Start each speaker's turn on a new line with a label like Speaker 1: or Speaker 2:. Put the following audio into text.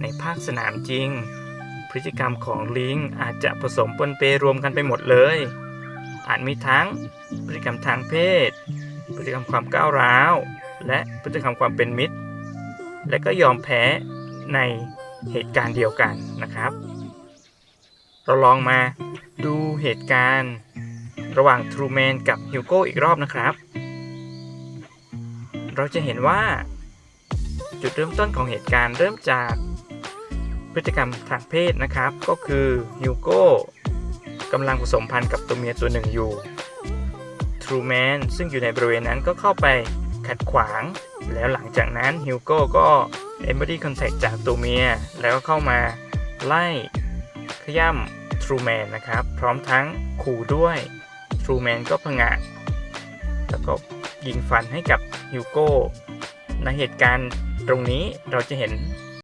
Speaker 1: ในภาคสนามจริง พฤติกรรมของลิงอาจจะผสมปนเปรวมกันไปหมดเลย อาจมีทั้งพฤติกรรมทางเพศ พฤติกรรมความก้าวร้าว และพฤติกรรมความเป็นมิตร และก็ยอมแพ้ในเหตุการณ์เดียวกันนะครับ เราลองมาดูเหตุการณ์ ระหว่างทรูแมนกับฮิวโก้อีกรอบนะครับ เราจะเห็นว่า จุดเริ่มต้นของเหตุการณ์เริ่มจากพฤติกรรมทางเพศนะครับ ก็คือฮิวโก้กำลังผสมพันธุ์กับตัวเมียตัวหนึ่งอยู่ทรูแมนซึ่งอยู่ในบริเวณนั้นก็เข้าไปขัดขวาง แล้วหลังจากนั้นฮิวโก้ก็ Embody Contact จากตัวเมีย แล้วก็เข้ามาไล่ขย่ำทรูแมนนะครับ พร้อมทั้งขู่ด้วยทรูแมนก็ผงะแล้วก็ยิงฟันให้กับฮิวโก้ในเหตุการณ์ ตรงนี้เราจะเห็น